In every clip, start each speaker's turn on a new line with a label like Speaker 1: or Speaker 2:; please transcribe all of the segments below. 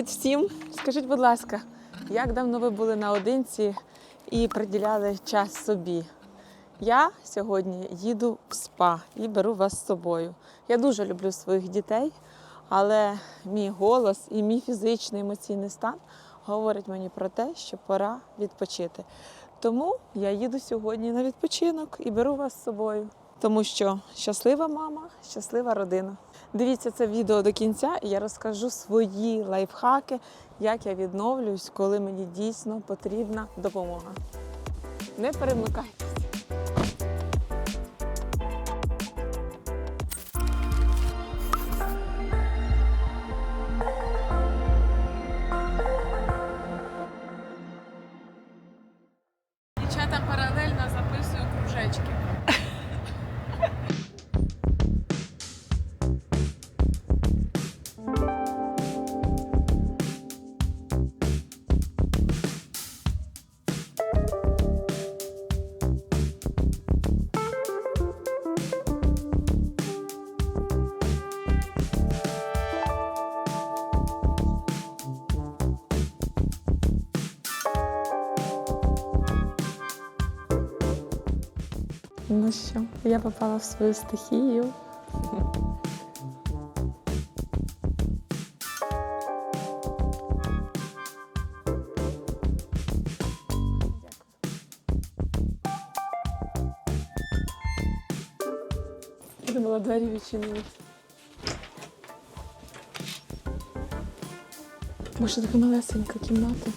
Speaker 1: Привіт всім! Скажіть, будь ласка, як давно ви були наодинці і приділяли час собі? Я сьогодні їду в спа і беру вас з собою. Я дуже люблю своїх дітей, але мій голос і мій фізичний емоційний стан говорять мені про те, що пора відпочити. Тому я їду сьогодні на відпочинок і беру вас з собою. Тому що щаслива мама, щаслива родина. Дивіться це відео до кінця, і я розкажу свої лайфхаки, як я відновлююсь, коли мені дійсно потрібна допомога. Не перемикайтесь. Ну що, я попала в свою стихію. Думала, двері відчинились. Може, така малесенька кімната.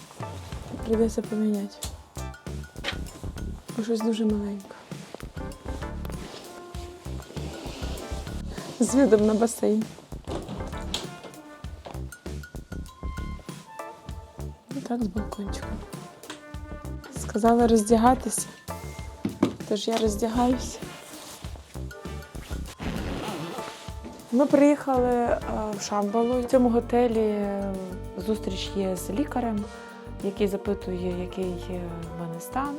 Speaker 1: Прийдеться поміняти. Бо щось дуже маленьке. З видом на басейн. І так з балкончиком. Сказали роздягатися. Тож я роздягаюся. Ми приїхали е, в Шамбалу. В цьому готелі е, зустріч є з лікарем, який запитує, який е, в мене стан.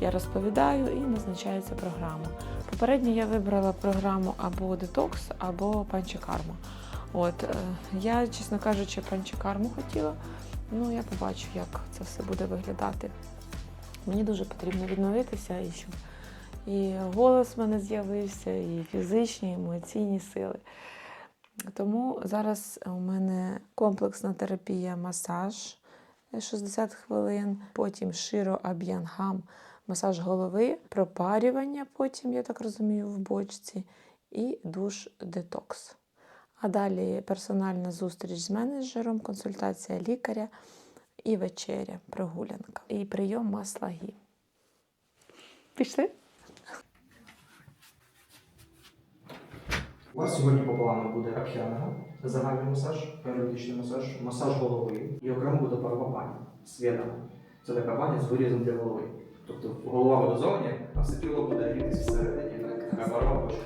Speaker 1: Я розповідаю і назначається програма. Попередньо я вибрала програму або детокс, або панчакарма. От е, я, чесно кажучи, панчакарму хотіла. Ну я побачу, як це все буде виглядати. Мені дуже потрібно відновитися і щоб і голос в мене з'явився, і фізичні, і емоційні сили. Тому зараз у мене комплексна терапія, масаж е, 60 хвилин, потім широ аб'янгам, масаж голови, пропарювання, потім, я так розумію, в бочці, і душ детокс. А далі персональна зустріч з менеджером, консультація лікаря і вечеря, прогулянка. І прийом масла гі. Пішли?
Speaker 2: У вас сьогодні по плану буде абх'янага, загальний масаж, періодичний масаж, масаж голови і окремо буде парова баня свідана. Це така баня з вирізом для голови. Тобто голова буде зовні, а все тіло буде грітись всередині. Така парова бочка.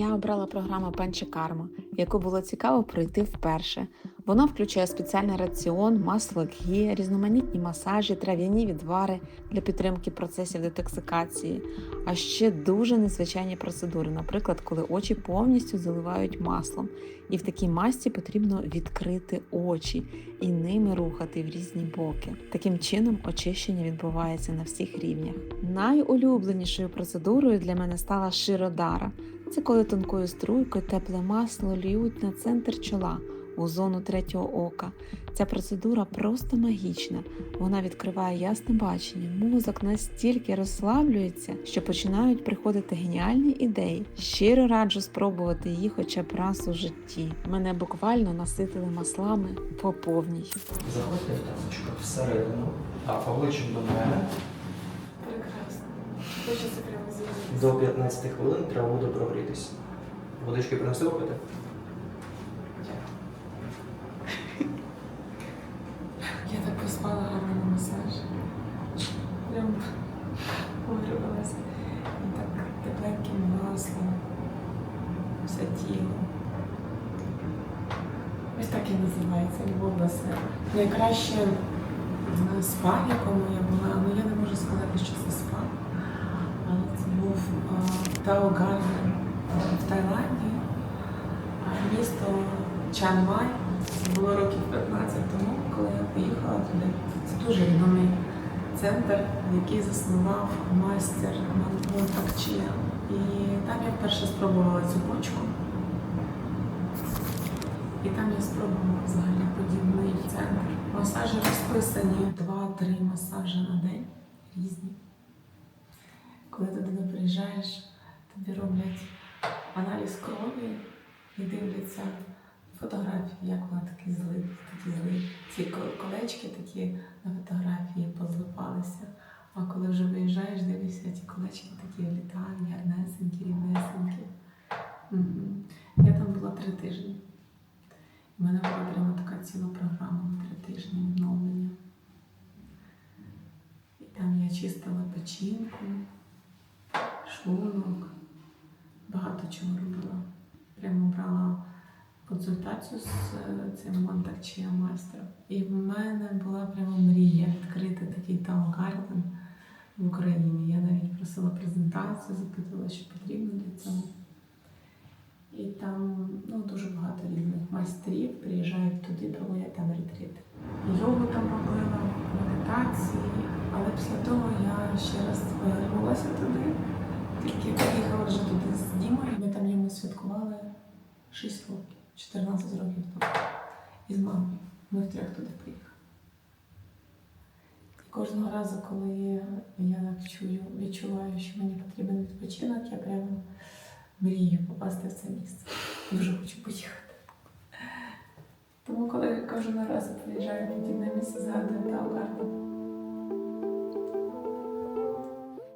Speaker 3: Я обрала програму Панчакарма, яку було цікаво пройти вперше. Вона включає спеціальний раціон, масло гі, різноманітні масажі, трав'яні відвари для підтримки процесів детоксикації, а ще дуже незвичайні процедури, наприклад, коли очі повністю заливають маслом. І в такій масці потрібно відкрити очі і ними рухати в різні боки. Таким чином очищення відбувається на всіх рівнях. Найулюбленішою процедурою для мене стала широдара. Це коли тонкою струйкою тепле масло ліють на центр чола у зону третього ока. Ця процедура просто магічна. Вона відкриває ясне бачення. Мозок настільки розслаблюється, що починають приходити геніальні ідеї. Щиро раджу спробувати її хоча б раз у житті. Мене буквально наситили маслами по повній.
Speaker 2: Заходьте в тамочку всередину, а обличчям до мене.
Speaker 1: Прекрасно. Хочеться.
Speaker 2: До 15 хвилин треба буде прогрітися. Водички принесли попити?
Speaker 1: Я так поспала гарно на масаж. Прям погрібалася. І так тепленьким маслом. Все тіло. Ось так і називається любов до себе. Найкраще е, спа, якому я була, ну я не можу сказати, що. Але це був е, Тао е, в Таїланді, місто Чанмай. Це було років 15 тому, коли я поїхала туди. Це дуже відомий центр, який заснував майстер Мон Такчія. І там я вперше спробувала цю почку. І там я спробувала взагалі подібний центр. Масажі розписані 2-3 масажі на день різні. Коли ти туди приїжджаєш, тобі роблять аналіз крові і дивляться фотографії, як вона такі зли, такі зли. Ці колечки такі на фотографії позлипалися. А коли вже виїжджаєш, дивишся, ці колечки такі літають, гарнесенькі, рівнесенькі. Я там була три тижні. У мене була прямо така ціла програма на три тижні відновлення. І там я чистила печінку, шлунок, багато чого робила. Прямо брала консультацію з е, цим монтакчія майстром. І в мене була прямо мрія відкрити такий Тао Гарден в Україні. Я навіть просила презентацію, запитувала, що потрібно для цього. І там ну, дуже багато різних майстрів приїжджають туди, проводять там ретрити. Йогу там робила, медитації, але після того я ще раз повернулася туди. Тільки приїхала вже туди з Дімою. Ми там йому святкували 6 років, 14 років тому. І з мамою. Ми втрьох туди поїхали. І кожного разу, коли я чую, відчуваю, що мені потрібен відпочинок, я прямо мрію попасти в це місце. Дуже хочу поїхати. Тому, коли кожен раз приїжджаю в подібне місце, згадую Таогарду.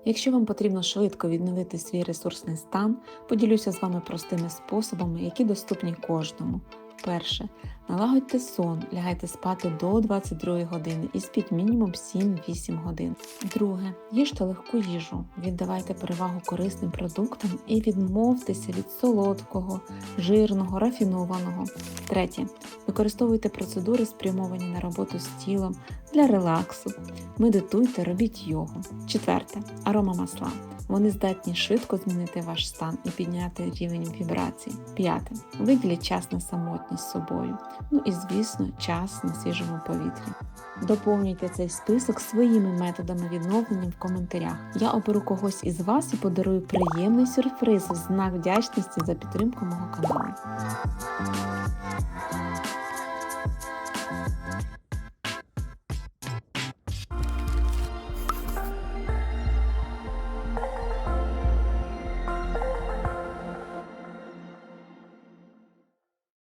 Speaker 3: Якщо вам потрібно швидко відновити свій ресурсний стан, поділюся з вами простими способами, які доступні кожному. Перше. Налагодьте сон, лягайте спати до 22 години і спіть мінімум 7-8 годин. Друге. Їжте легку їжу, віддавайте перевагу корисним продуктам і відмовтеся від солодкого, жирного, рафінованого. Третє. Використовуйте процедури, спрямовані на роботу з тілом для релаксу. Медитуйте, робіть йогу. Четверте. Аромамасла. Вони здатні швидко змінити ваш стан і підняти рівень вібрацій. П'яте. Виділіть час на самотність з собою. Ну і звісно, час на свіжому повітрі. Доповнюйте цей список своїми методами відновлення в коментарях. Я оберу когось із вас і подарую приємний сюрприз в знак вдячності за підтримку мого каналу.